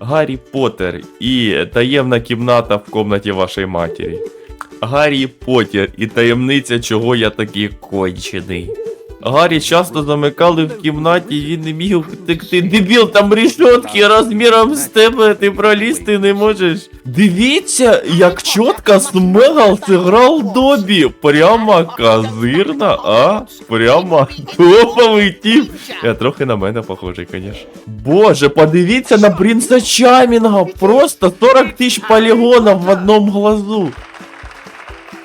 Гаррі Поттер і таємна кімната в комнаті вашої матері. Гаррі Поттер і таємниця, чого я такий кончений. Гаррі часто замикали в кімнаті, він не міг втекти. Дебіл, там рішотки розміром з тебе, ти пролізти не можеш. Дивіться, як чітко Смегал зіграв Добі. Прямо козирна, а? Прямо топовий тип. Я трохи на мене похожий, конечно. Боже, подивіться на принца Чамінга. Просто 40 тисяч полігонів в одному глазу.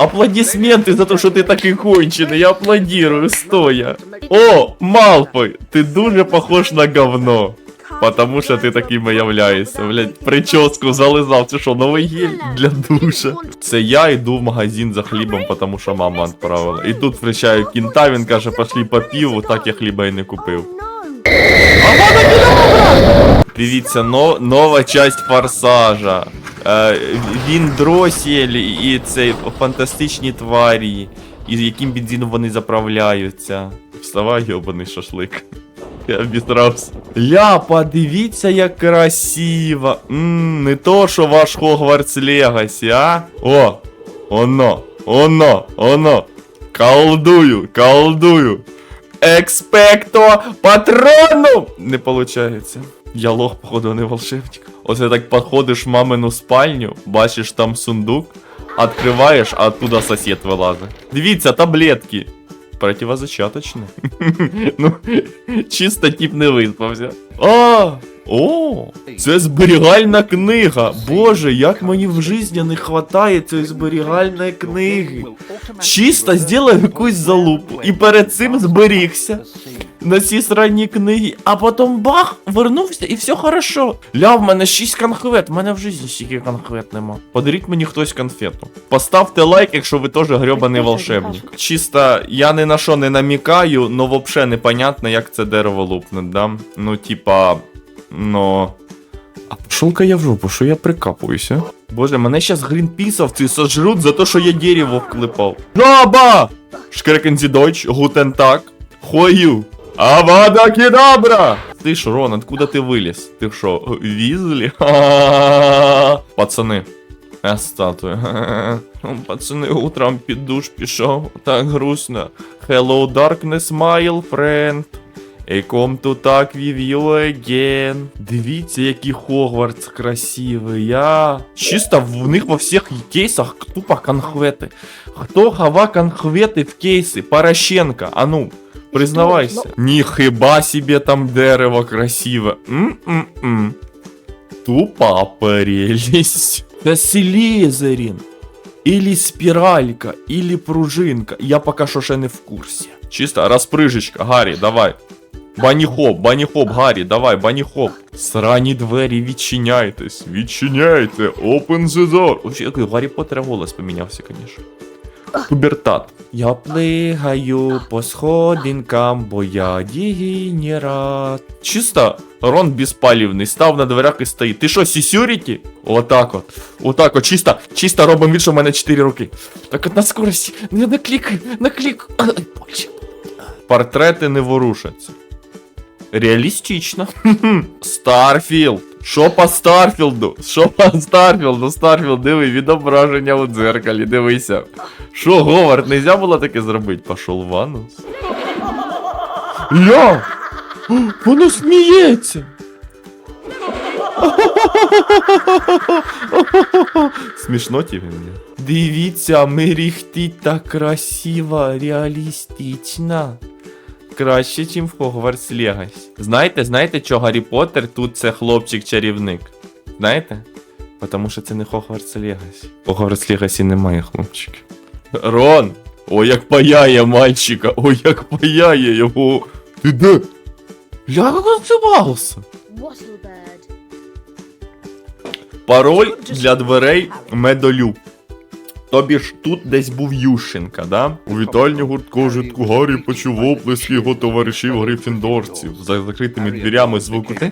Аплодисменты за то, що ти такий кончений, я аплодирую, стоя. О, Малфой, ти дуже похож на говно. Потому що ти таким і являєшся. Блять, прическу зализав. Це що, новий гель для душа? Це я йду в магазин за хлібом, потому що мама відправила. І тут встречаю кінта, він каже, пошли по піву, так я хліба і не купив. Дивіться, но, нова часть форсажа. Е, він дросель і цей фантастичні тварі. І яким бензином вони заправляються. Вставай, йобаний шашлик. Я обісрався. Ля, подивіться, як красиво. Ммм, не то, що ваш Хогвартс Легасі, а? О, оно, оно, оно. Колдую, колдую. Експекто патрону! Не получається. Я лох, походу, не волшебник. Оце так підходиш в мамину спальню, бачиш там сундук, відкриваєш, а оттуда сосед вилазить. Дивіться, таблетки. Противозачаточні. ну, чисто тип не виспався. А! О! Це зберігальна книга. Боже, як мені в житті не хватає цієї зберігальної книги. Чисто зробив якусь залупу і перед цим зберігся на ці сранні книги, а потім бах, вернувся і все хорошо. Ля, в мене 6 конфет, в мене в житті стільки конфет нема. Подаріть мені хтось конфету. Поставте лайк, якщо ви теж грьобаний волшебник. Чисто я ні на що не намікаю, но вообще непонятно, як це дерево лупне, да? Ну, типа, ну. А пошел-ка я в жопу, що я прикапуюся? Боже, мене щас грінпісовці сожрут за те, що я дерево вклепав. Жаба! Шкрекензі дойч, гутен так. Хою. Авада кедабра! Ты ж, Рон, откуда ты вылез? Ты шо, Визли? Ха-ха-ха. Пацаны. Я статуя. Пацани, утром під душ пішов. Так грустно. Hello, darkness, my friend. I come to talk with you again. Дивіться, який Хогвартс красивий. Я. Чисто в них во всіх кейсах тупо конхвети. Хто хава конхвети в кейси? Порошенко, а ну. Признавайся. Ніхіба себе там дерево красиве. М-м-м. Тупа прелесть. Це Слизерин. Или спиралька, или пружинка. Я пока що ще не в курсі. Чисто розприжечка, Гаррі, давай. Баніхоп, баніхоп, Гаррі, давай, баніхоп. Срані двері, відчиняйтесь, відчиняйте, open the door. Вообще, який Гаррі Поттера голос помінявся, конечно. Пубертат. Я плигаю по сходинкам, бо я дегенерат. Чисто Рон безпалівний, став на дверях і стоїть. Ти що, сісюріті? Отак от. Отак от, чисто, чисто робимо від, що в мене 4 руки. Так от на скорості. Не наклікай, наклік. Ай, боже. Портрети не ворушаться. Реалістично. Старфілд. Що по Старфілду? Що по Старфілду? Старфілд, диви, відображення у дзеркалі, дивися. Що, Говард, нельзя було таке зробити? Пошов в ванну. Воно сміється! Смішно ті мені. Дивіться, мерехтить так красиво, реалістично. Краще, ніж в Хогвартс Легасі. Знаєте, знаєте, що Гаррі Поттер тут це хлопчик-чарівник? Знаєте? Потому що це не Хогвартс Легасі. У Хогвартс Легасі немає хлопчиків. Рон! Ой, як паяє мальчика! Ой, як паяє його! Ти де? Ля, як цибався? Пароль для дверей медолю. Тобі ж тут десь був Ющенка, да? У вітальні гурткожитку Гаррі почув оплески його товаришів грифіндорців. За закритими дверями звуку. Те?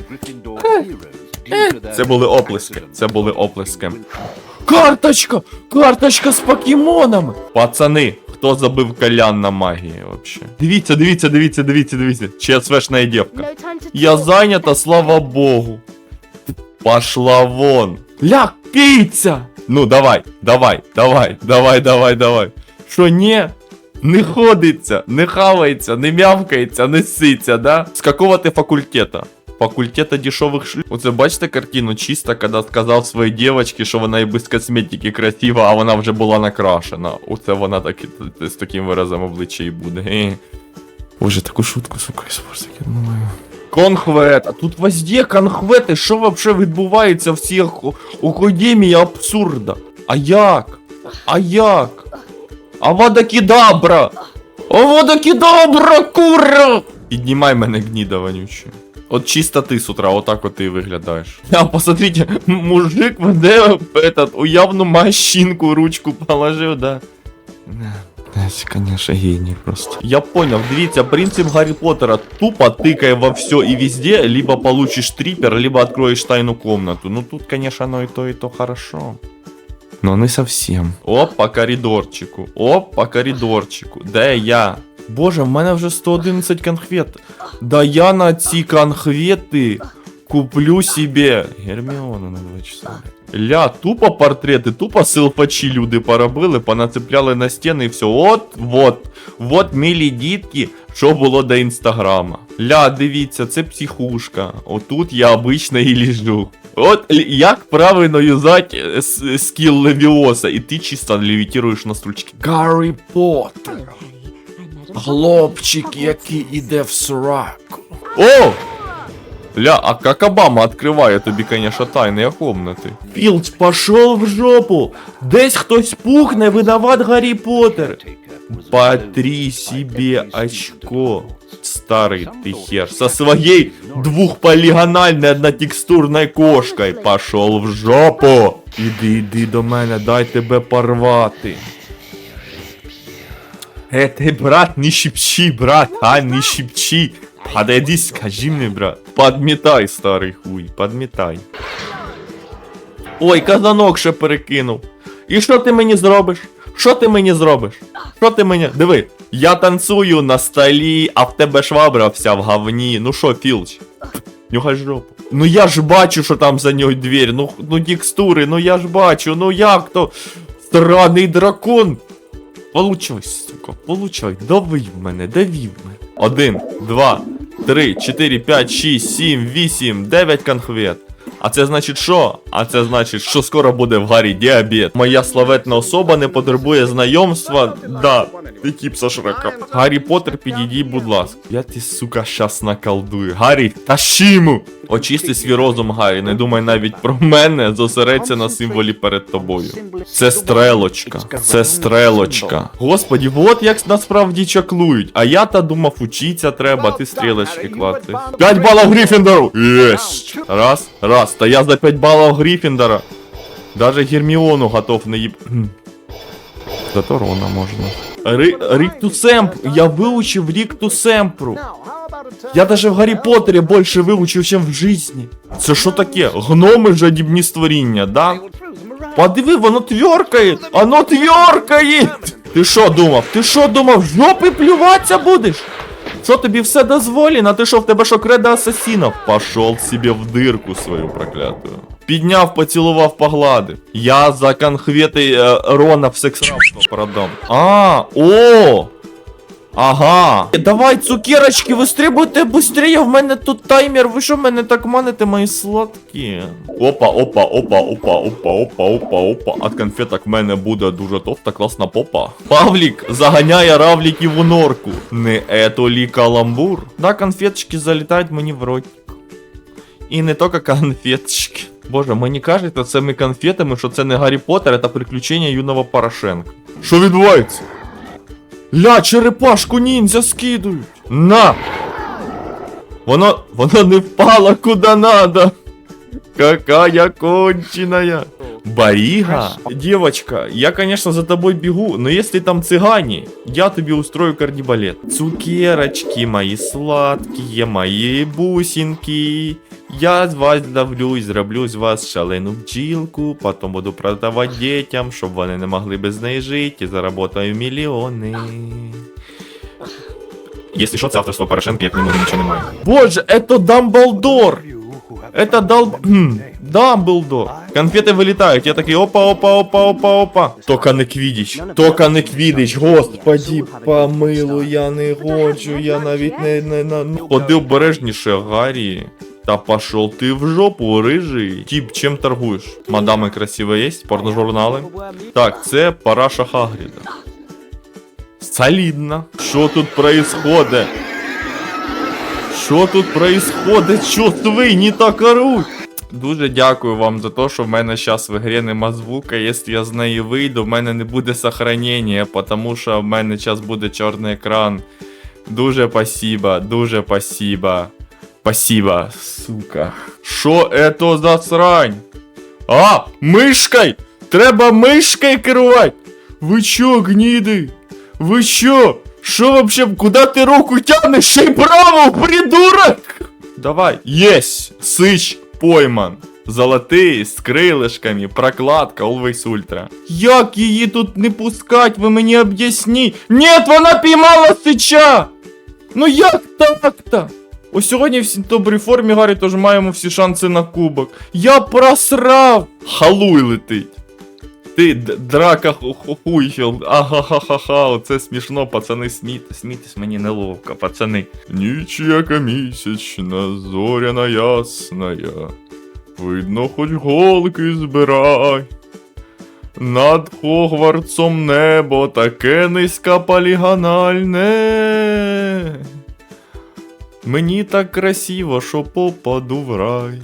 Це були оплески. Це були оплески. Карточка! Карточка з покемонами! Пацани, хто забив калян на магії вообще? Дивіться, дивіться, дивіться, дивіться, дивіться. ЧСВшна дівка. Я зайнята, слава Богу. Пошла вон. Ля, киця! Ну, давай, давай, давай, давай, давай, давай. Що, ні? Не ходиться, не хавається, не мявкається, не ситься, да? З какого ти факультета? Факультета дешевых шлюх. Оце бачите картину чисто, коли сказав своїй дівчинці, що вона і без косметики красива, а вона вже була накрашена. Оце вона так, і- з таким виразом обличчя і буде. Е. Боже, таку шутку, сука, іспорт думаю. Конхвет, а тут везде конхвети, що вообще відбувається в цій академії абсурда? А як? А як? А водокидабра! А водокидабра, кура! Піднімай мене гніда вонюче. От чисто ти з утра, отак от ти виглядаєш. А посмотрите, мужик веде этот, уявну мощинку ручку положив, да. Це, конечно, геній просто. Я понял, дивіться, принцип Гаррі Поттера тупо тикає во все и везде, либо получишь трипер, либо откроешь тайну комнату. Ну тут, конечно, оно и то, и то хорошо. Но не совсем. Оп, по коридорчику. Оп, по коридорчику. Де я? Боже, в мене вже 111 конхвет. Да я на ці конхвети куплю себе Герміону на 2 часа. Ля, тупо портрети, тупо селфачі люди поробили, понацепляли на стіни і все. От, вот, вот милі дітки, що було до інстаграма. Ля, дивіться, це психушка. Отут я обично і ліжу. От як правильно юзати е, скіл Левіоса, і ти чисто левітіруєш на стручки. Гаррі Поттер. Хлопчик, який іде в сраку. О! Ля, а как Обама відкриває тобі, конечно, тайні комнати. Філч, пошел в жопу! Десь хтось пухне, виноват Гаррі Поттер. Потри себе очко, старый ты хер, со своей двухполигональной однотекстурной кошкой. Пошел в жопу! Іди, іди до мене, дай тебе порвати. Э, ты, брат, не щипчи, брат, а, не щипчи. Подойди, скажи мне, брат. Подметай, старий хуй, подметай. Ой, казанок ще перекинув. І що ти мені зробиш? Що ти мені зробиш? Що ти мені. Диви, я танцюю на столі, а в тебе швабра вся в говні. Ну що, Філч? Нюхай жопу. Ну я ж бачу, що там за нього двері. Ну, ну текстури, ну я ж бачу, ну як то. Странний дракон. Получай, сука, получай. Дави в мене, дави в мене. Один, два, три, чотири, п'ять, шість, сім, вісім, дев'ять конхвет. А це значить що? А це значить, що скоро буде в Гаррі діабет. Моя славетна особа не потребує знайомства. Да, ти кіпса Шрека. Гаррі Поттер, підійди, будь ласка. Я ти, сука, щас наколдую. Гаррі, тащиму! Очисти свій розум, Гаррі, не думай навіть про мене, зосередься на символі перед тобою. Це стрелочка. Це стрелочка. Господі, от як насправді чаклують. А я та думав, учиться треба, ти стрілочки клати. 5 балів Гриффіндору! Єсть! Раз, раз. Та я за 5 балів Гриффіндора. Даже Герміону готов. Кхм. Зато Рона можна. Ри... Рік ту семп. Я вивчив рік ту семпру. Я даже в Гаррі Поттері більше вивчив, ніж в житті. Це що таке? Гноми жадібні створіння, да? Подиви, воно тверкає! Оно тверкає! Ти що думав? Ти що думав, жопи плюватися будеш? Що тобі все дозволено? Ти що в тебе що кредо асасінов? Пошел себе в дирку свою проклятую. Підняв, поцілував, погладив. Я за конхвети э, Рона в секс-рабство продам. А, о! Ага. Давай, цукерочки, вистрибуйте быстрее, в мене тут таймер, ви що мене так маните, мої сладкі? Опа, опа, опа, опа, опа, опа, опа, опа. От конфеток в мене буде дуже товста класна попа. Павлік заганяє равліків у норку. Не ето лі каламбур. Да, конфеточки залітають мені в рот. І не тільки конфеточки. Боже, мені кажете цими конфетами, що це не Гаррі Поттер, це приключення юного Порошенка. Що відбувається? Ля, черепашку ніндзя скидують. На! Воно, воно не впало куди надо. Какая конченая. Барига? Девочка, я, конечно, за тобой бегу, но если там цыгане, я тебе устрою кардибалет. Цукерочки мои сладкие, мои бусинки. Я з вас давлюсь, зроблю з вас шалену бджілку, потім буду продавати дітям, щоб вони не могли без неї жити, і заработаю мільйони. Якщо що, це авторство Порошенка, як не нічого немає. Боже, это Дамблдор! Это Дал... Дамблдор. Конфети вилітають, я такий опа, опа, опа, опа, опа. Тока не квідіч, тока не квідіч, господі, помилуй, я не хочу, я навіть не... не, не. Ходи обережніше, Гаррі. Та пошел ти в жопу, рижий. Тіп, чим торгуєш? Мадами красиві є? Порножурнали? Так, це параша Хагріда. Солідно. Що тут происходит? Що тут происходит? Що свині так оруть? Дуже дякую вам за те, що в мене зараз в грі нема звука. Якщо я з неї вийду, в мене не буде сохранення, тому що в мене зараз буде чорний екран. Дуже спасибо, дуже спасибо. Спасибо, сука. Що это за срань? А, мишкой! Треба мишкой керувати! Ви чо, гніди? Ви що? Що вообще? Куда ти руку тянеш? Ще й право, придурок! Давай. Єсь! Сич пойман. Золотий, з крилишками, прокладка, Always Ultra. Як її тут не пускать, ви мені об'ясніть? Нет, вона піймала сича! Ну як так-то? Ось сьогодні в добрій формі Гаррі, тож маємо всі шанси на кубок. Я просрав! Халуй летить. Ти драка хуйфілд. Ага-ха-ха-ха, оце смішно, пацани, смійтесь, смійтесь, мені неловко, пацани. Ніч яка місячна, зоряна ясная. Видно, хоч голки збирай. Над Хогвартсом небо таке низькополігональне. Мені так красиво, що попаду в рай.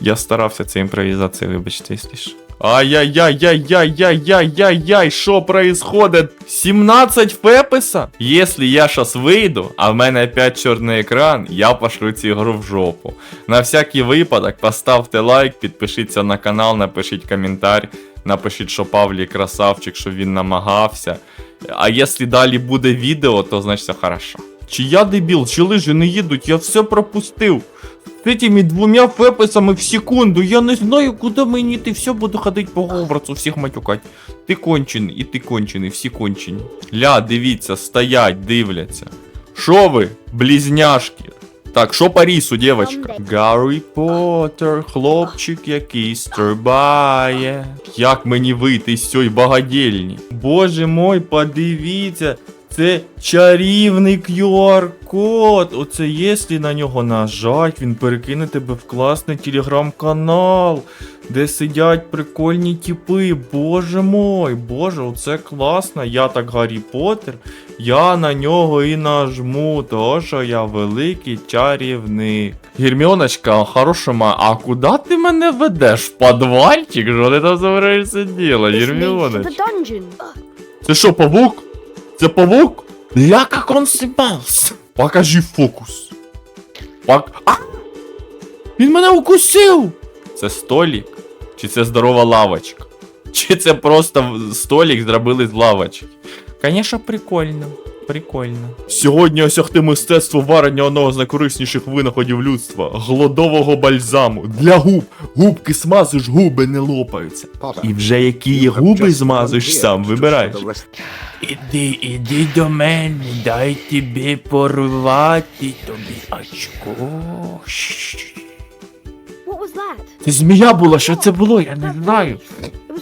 Я старався це імпровізація, вибачте, якщо що. Ай-яй-яй-яй-яй-яй-яй-яй, що происходит? 17 феписа? Если я щас вийду, а в мене опять чорний екран, я пошлю цю ігру в жопу. На всякий випадок поставте лайк, підпишіться на канал, напишіть коментар, напишіть, що Павлі красавчик, що він намагався. А якщо далі буде відео, то значить все хорошо. Чи я дебіл, чи лижі не їдуть, я все пропустив. З этими двумя феписами в секунду. Я не знаю, куди мені йти. Все буду ходити по Говарцу, всіх матюкать. Ти кончений, і ти кончений, всі кончені. Ля, дивіться, стоять, дивляться. Що ви, близняшки? Так, що по рісу, дівчатка? Гаррі Поттер, хлопчик, який стрибає. Як мені вийти з цієї багадільні? Боже мой, подивіться. Це чарівний QR-код. Оце якщо на нього нажать, він перекине тебе в класний телеграм-канал, де сидять прикольні типи. Боже мой, боже, оце класно. Я так Гаррі Поттер. Я на нього і нажму, того що я великий чарівник. Герміоночка, хороша, а куди ти мене ведеш? В подвальчик? Що ти там leads to Герміоночка? Це що, павук? Це павук? Ля, как он снимался. Покажи фокус. Пак... А! Він мене укусив! Це столік? Чи це здорова лавочка? Чи це просто столік зробили з лавочки? Конечно, прикольно. Прикольно. Сьогодні осягти мистецтво варення одного з найкорисніших винаходів людства голодового бальзаму. Для губ. Губки смазуєш, губи не лопаються. І вже які є губи змазуєш сам, вибираєш. Іди, іди до мене, дай тобі порвати тобі очко. What was that? Це змія була, що це було, я не знаю.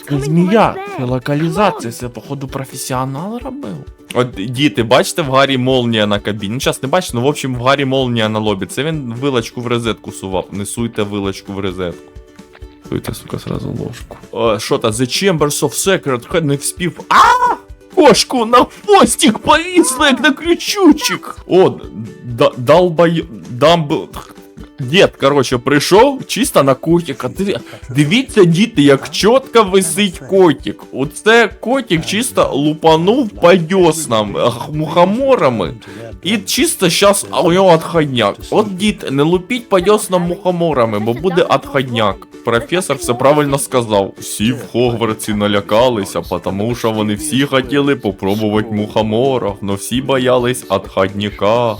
Це змія, це локалізація, це походу професіонал робив. От діти, бачите в Гаррі молнія на кабіні. Ну, зараз не бачите, ну в общем в Гаррі молнія на лобі. Це він вилочку в розетку сував. Не суйте вилочку в розетку. Суйте, сука, сразу ложку. О, що та, The Chambers of Secret, хай не вспів. А! Кошку на хвостик повисла, як на крючучик. О, да, долбай... Дамбл... Дід, короче, прийшов чисто на котика. Диві- Дивіться, діти, як чітко висить котик. Оце котик чисто лупанув по дьоснам мухоморами. І чисто а у нього отходняк. От дід, не лупіть по дьоснам мухоморами, бо буде отходняк. Професор все правильно сказав. Всі в Хогвартсі налякалися, тому що вони всі хотіли попробувати мухоморов, но всі боялись отходняка.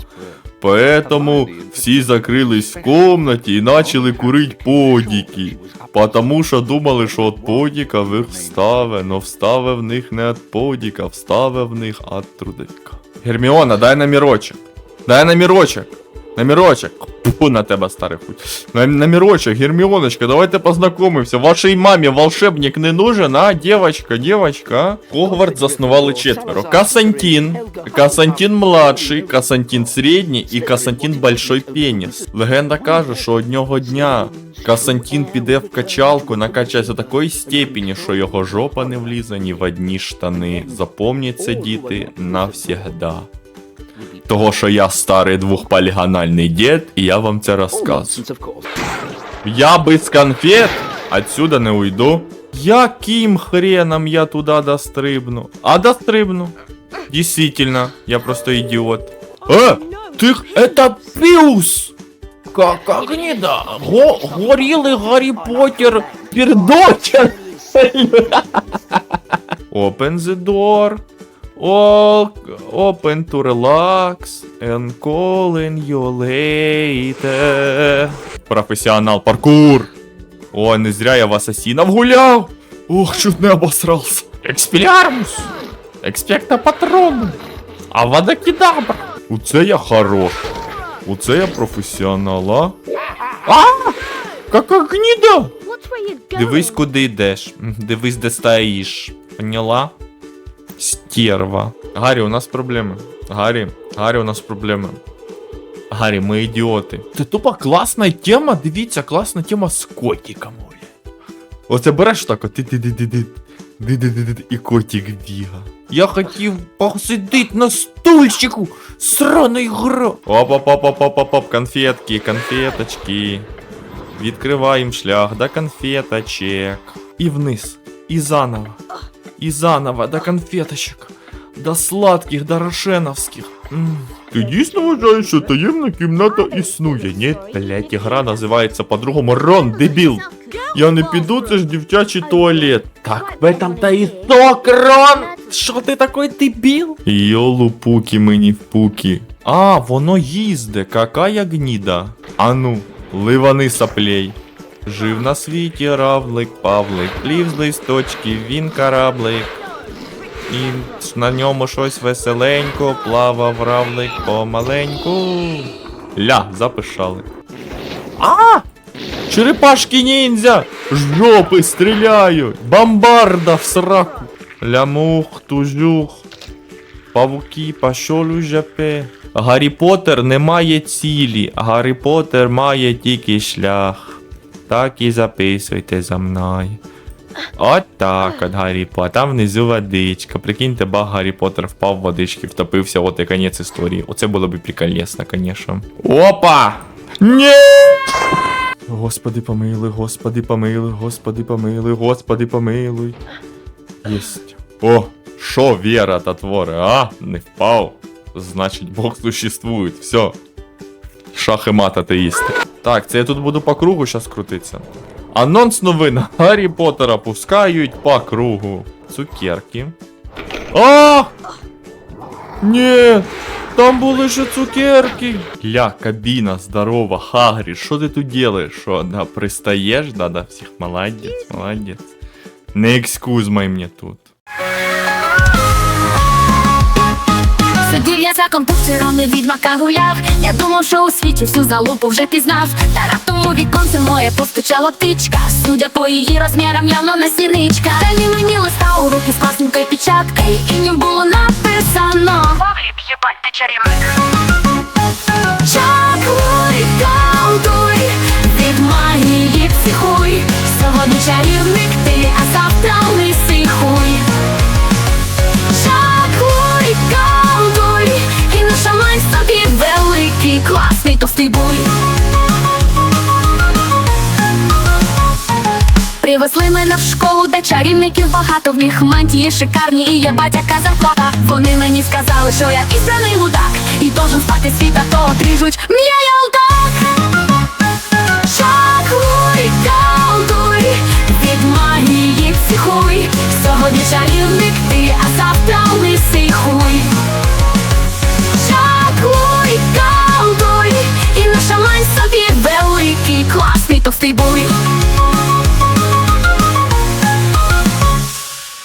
Поэтому всі закрились в комнаті і почали курить подіки. Потому що думали, що от подіка в їх вставе, но вставе в них не от подіка, вставе в них от трудика. Герміона, дай намірочок. Дай на Намірочок. Фу на тебе, старий хуй. На, намірочок, Герміоночка, давайте познайомимося. Вашій мамі волшебник не нужен, а? Девочка, девочка, а? Заснували четверо. Касантін, Касантін младший, Касантін середній і Касантін большой пеніс. Легенда каже, що одного дня Касантін піде в качалку, накачається до такої степені, що його жопа не влізе ні в одні штани. Запомніться, діти, навсегда. Того, що я старий двохполігональний дід, і я вам це розказую. Я без конфет отсюда не уйду. Яким хреном я туда дострибну? А дострибну. Действительно, я просто идиот. Э, ты, это Пиус! Как, как не да? Го, гориллы Гарри Поттер пердочер. Open the door. Open to relax and calling you later. Професіонал паркур. О, не зря я в асасіна вгуляв. Ох, чуть не обосрался. Експілярмус. Експекта патрону. А водокидабра. Оце я хорош. Оце я професіонал, а? А! Кака гніда! Дивись, куди йдеш. Дивись, де стоїш. Поняла? Стерва. Гаррі, у нас проблеми. Гаррі, Гаррі, у нас проблеми. Гаррі, ми ідіоти. Це тупо класна тема, дивіться, класна тема з котиком. Оце береш так, от, І котик біга. Я хотів посидіти на стульчику. Сраний гра. Оп-оп-оп-оп-оп-оп, конфетки, конфеточки. Відкриваємо шлях до конфеточек. І вниз. І заново. І заново до конфеточек. До сладких, до рошеновських. М. Ти дійсно вважаєш, що таємна кімната існує? Ні, блять, гра називається по-другому Рон, дебіл. Я не піду, це ж дівчачий туалет. Так в этом та і сок, Рон! Що ти такий дебіл? Йолу-пуки мені в пуки. А, воно їзде, какая гніда. Ану, ливани саплей. Жив на світі равлик, павлик, плів з листочків, він кораблик. І на ньому щось веселенько, плавав равлик помаленьку. Ля, запишали. А! Черепашки ніндзя! Жопи стріляють! Бомбарда в сраку! Лямух, тужух. Павуки, пошол у жапе. Гаррі Поттер не має цілі, Гаррі Поттер має тільки шлях. Так і записуйте за мною. От так от Гаррі Поттер. Там внизу водичка. Прикиньте, баг Гаррі Поттер впав в водички, втопився, от і конець історії. Оце було б приколесно, конечно. Опа! Ні! Господи помилуй, господи помилуй, господи помилуй, господи помилуй. Єсть. О, шо вера та твори, а? Не впав. Значить, Бог существует. Все. Шах і мат атеїсти. Так, це я тут буду по кругу зараз крутитися. Анонс новин. Гаррі Поттера пускають по кругу. Цукерки. А! Ні! Там були ще цукерки. Ля, кабіна, здорова, Хагрі, що ти тут делаєш? Що, да, пристаєш? Да, да, всіх молодець, молодець. Не екскузмай мені тут. За комп'ютером і відьмака гуляв. Я думав, що у світі всю залупу вже пізнав. Та раптом у віконце моє постучала птичка. Судя по її розмірам, явно не сіричка. Та ні мені листа у руки з класненькою печаткою. І не було написано. Погріб, єбать, ти чарівник. Чаклуй, колдуй, від магії психуй. Сьогодні чарівник класний буй. Привезли мене в школу, де чарівників багато в них мантії шикарні, і є батяка зарплата. Вони мені сказали, що я ізраний мудак, і должен спати світа, то отріжуть м'я ялдак. Шакуй, колдуй, від магії психуй. Сьогодні чарівник ти, а завтра лисий хуй. Великий, класний товстий буй.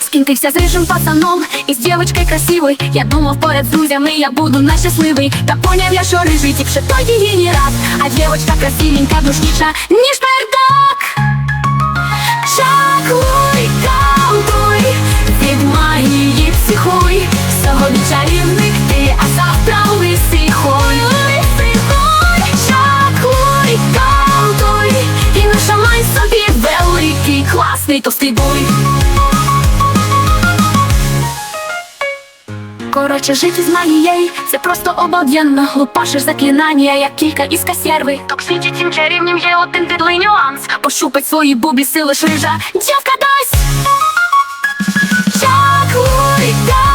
З Скінтився з рижим пацаном і з дівочкою красивой Я думав поряд з друзями я буду нещасливий. Та поняв я, що рижий тіпше той її не рад. А дівочка красивенька, душніша, ніж пердак класний товстий буй Коротше, жити з магією це просто обалденно Лупашиш заклинання, як кілька із касєрви Токсичі цим чарівнім є один підлий нюанс. Пощупать свої бубі сили шрижа Дівка дасть Чакуй калтуй